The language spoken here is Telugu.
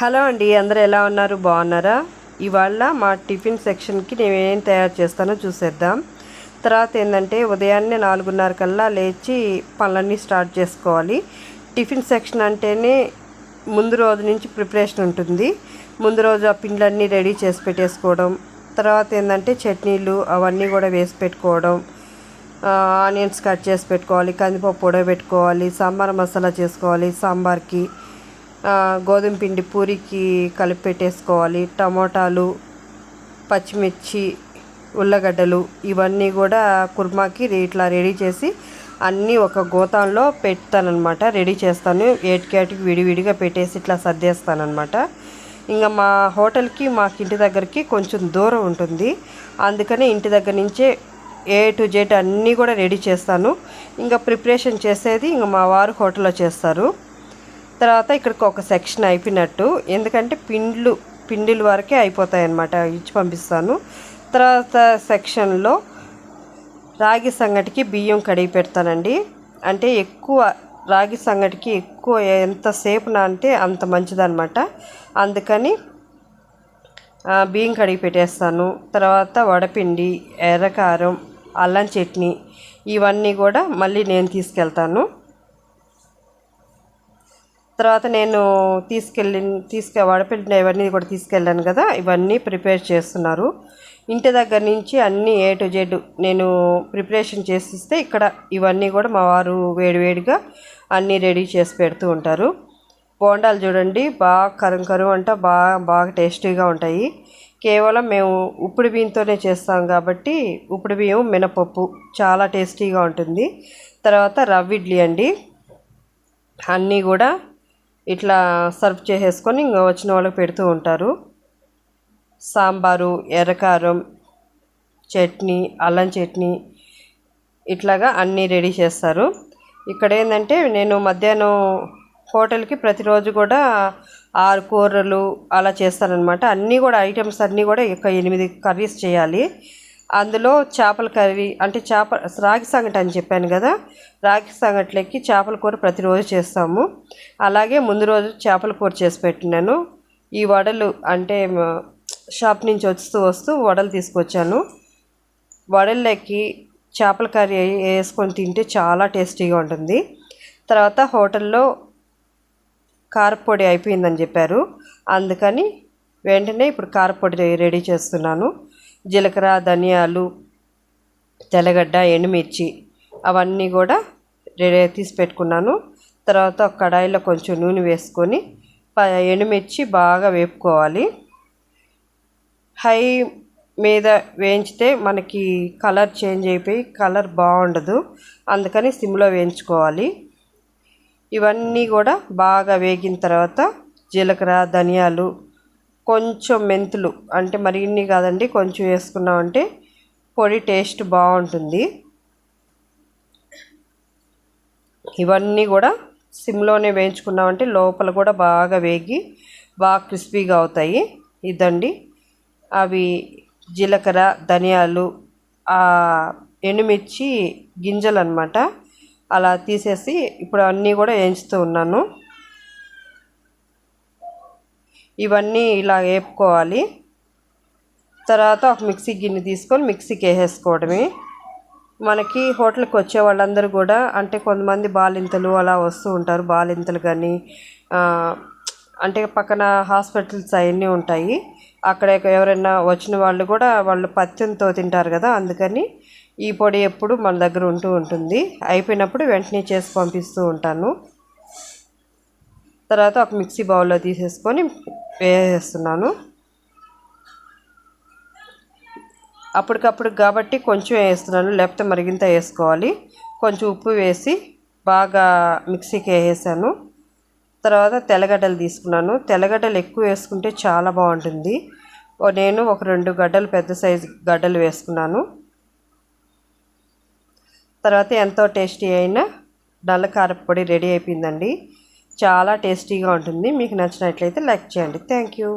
హలో అండి అందరూ ఎలా ఉన్నారు? బాగున్నారా? ఇవాళ మా టిఫిన్ సెక్షన్కి నేను ఏం తయారు చేస్తానో చూసేద్దాం. తర్వాత ఏంటంటే ఉదయాన్నే నాలుగున్నర కల్లా లేచి పనులన్నీ స్టార్ట్ చేసుకోవాలి. టిఫిన్ సెక్షన్ అంటేనే ముందు రోజు నుంచి ప్రిపరేషన్ ఉంటుంది. ముందు రోజు ఆ పిండ్లన్నీ రెడీ చేసి పెట్టేసుకోవడం తర్వాత ఏంటంటే చట్నీలు అవన్నీ కూడా వేసి పెట్టుకోవడం ఆనియన్స్ కట్ చేసి పెట్టుకోవాలి కందిపప్పు పెట్టుకోవాలి సాంబార్ మసాలా చేసుకోవాలి సాంబార్కి గోధుమ పిండి పూరికి కలిపి పెట్టేసుకోవాలి. టమోటాలు పచ్చిమిర్చి ఉల్లగడ్డలు ఇవన్నీ కూడా కుర్మాకి ఇట్లా రెడీ చేసి అన్నీ ఒక గోతంలో పెడతానమాట రెడీ చేస్తాను. ఏటికేటికి విడివిడిగా పెట్టేసి ఇట్లా సర్దేస్తానమాట ఇంకా మా హోటల్కి మాకు ఇంటి దగ్గరికి కొంచెం దూరం ఉంటుంది. అందుకని ఇంటి దగ్గర నుంచే ఏ టు జెడ్ అన్నీ కూడా రెడీ చేస్తాను. ఇంకా ప్రిపరేషన్ చేసేది ఇంకా మా వారు హోటల్లో చేస్తారు. తర్వాత ఇక్కడికి ఒక సెక్షన్ అయిపోయినట్టు. ఎందుకంటే పిండ్లు పిండిల వరకే అయిపోతాయి అన్నమాట ఇచ్చి పంపిస్తాను. తర్వాత సెక్షన్లో రాగి సంగటికి బియ్యం కడిగి పెడతానండి. అంటే ఎక్కువ రాగి సంగటికి ఎక్కువ ఎంతసేపు అంటే అంత మంచిదన్నమాట. అందుకని బియ్యం కడిగి పెట్టేస్తాను. తర్వాత వడపిండి ఎర్రకారం అల్లం చట్నీ ఇవన్నీ కూడా మళ్ళీ నేను తీసుకెళ్తాను. తర్వాత నేను తీసుకెళ్ళి తీసుకు వడపెట్టిన ఇవన్నీ కూడా తీసుకెళ్ళాను కదా ఇవన్నీ ప్రిపేర్ చేస్తున్నారు. ఇంటి దగ్గర నుంచి అన్నీ ఏ టు జెడ్ నేను ప్రిపరేషన్ చేసిస్తే ఇక్కడ ఇవన్నీ కూడా మా వారు వేడివేడిగా అన్నీ రెడీ చేసి పెడుతూ ఉంటారు. బోండాలు చూడండి బాగా కరం కరువు అంట బాగా బాగా టేస్టీగా ఉంటాయి. కేవలం మేము ఉప్పుడు బియ్యంతోనే చేస్తాం కాబట్టి ఉప్పుడు బియ్యం మినపప్పు చాలా టేస్టీగా ఉంటుంది. తర్వాత రవ్వ ఇడ్లీ అండి. అన్నీ కూడా ఇట్లా సర్వ్ చేసేసుకొని ఇంకా వచ్చిన వాళ్ళకి పెడుతూ ఉంటారు. సాంబారు ఎర్రకారం చట్నీ అల్లం చట్నీ ఇట్లాగా అన్నీ రెడీ చేస్తారు. ఇక్కడ ఏంటంటే నేను మధ్యాహ్నం హోటల్కి ప్రతిరోజు కూడా ఆరు కూరలు అలా చేస్తానన్నమాట. అన్నీ కూడా ఐటమ్స్ అన్నీ కూడా ఒక ఎనిమిది కర్రీస్ చేయాలి. అందులో చేపల కర్రీ అంటే చేప రాగి సంగటి అని చెప్పాను కదా రాగి సంగట్లకి చేపల కూర ప్రతిరోజు చేస్తాము. అలాగే ముందు రోజు చేపల కూర చేసి పెట్టినాను. ఈ వడలు అంటే షాప్ నుంచి వస్తూ వస్తూ వడలు తీసుకొచ్చాను. వడల్లోకి చేపల కర్రీ వేసుకొని తింటే చాలా టేస్టీగా ఉంటుంది. తర్వాత హోటల్లో కారపొడి అయిపోయిందని చెప్పారు. అందుకని వెంటనే ఇప్పుడు కారపొడి రెడీ చేస్తున్నాను. జీలకర్ర ధనియాలు తెల్లగడ్డ ఎండుమిర్చి అవన్నీ కూడా రెడీ తీసి పెట్టుకున్నాను. తర్వాత కడాయిలో కొంచెం నూనె వేసుకొని ప- ఎండుమిర్చి బాగా వేపుకోవాలి. హై మీద వేయించితే మనకి కలర్ చేంజ్ అయిపోయి కలర్ బాగుండదు. అందుకని సిమ్లో వేయించుకోవాలి. ఇవన్నీ కూడా బాగా వేగిన తర్వాత జీలకర్ర ధనియాలు కొంచెం మెంతులు అంటే మరి ఇన్ని కాదండి కొంచెం వేసుకున్నామంటే పొడి టేస్ట్ బాగుంటుంది. ఇవన్నీ కూడా సిమ్లోనే వేయించుకున్నామంటే లోపల కూడా బాగా వేగి బాగా క్రిస్పీగా అవుతాయి. ఇదండి. అవి జీలకర్ర ధనియాలు ఆ ఎండుమిర్చి గింజలు అనమాట అలా తీసేసి ఇప్పుడు అన్నీ కూడా వేయించుతూ ఉన్నాను. ఇవన్నీ ఇలా వేపుకోవాలి. తర్వాత ఒక మిక్సీ గిన్నె తీసుకొని మిక్సీకి వేసేసుకోవడమే మనకి హోటల్కి వచ్చే వాళ్ళందరూ కూడా అంటే కొంతమంది బాలింతలు అలా వస్తూ ఉంటారు. బాలింతలు కానీ అంటే పక్కన హాస్పిటల్స్ అవన్నీ ఉంటాయి. అక్కడ ఎవరైనా వచ్చిన వాళ్ళు కూడా వాళ్ళు పత్యంతో తింటారు కదా అందుకని ఈ పొడి ఎప్పుడు మన దగ్గర ఉంటూ ఉంటుంది. అయిపోయినప్పుడు వెంటనే చేసి పంపిస్తూ ఉంటాను. తర్వాత ఒక మిక్సీ బౌల్లో తీసేసుకొని వేసేస్తున్నాను అప్పటికప్పుడు కాబట్టి కొంచెం వేస్తున్నాను. లేకపోతే మరిగింత వేసుకోవాలి. కొంచెం ఉప్పు వేసి బాగా మిక్సీకి వేసేసాను. తర్వాత తెల్లగడ్డలు తీసుకున్నాను. తెల్లగడ్డలు ఎక్కువ వేసుకుంటే చాలా బాగుంటుంది. నేను ఒక రెండు గడ్డలు పెద్ద సైజు గడ్డలు వేసుకున్నాను. తర్వాత ఎంతో టేస్టీ అయిన నల్ల కారపొడి రెడీ అయిపోయిందండి. చాలా టేస్టీగా ఉంటుంది. మీకు నచ్చినట్లయితే లైక్ చేయండి. Thank you.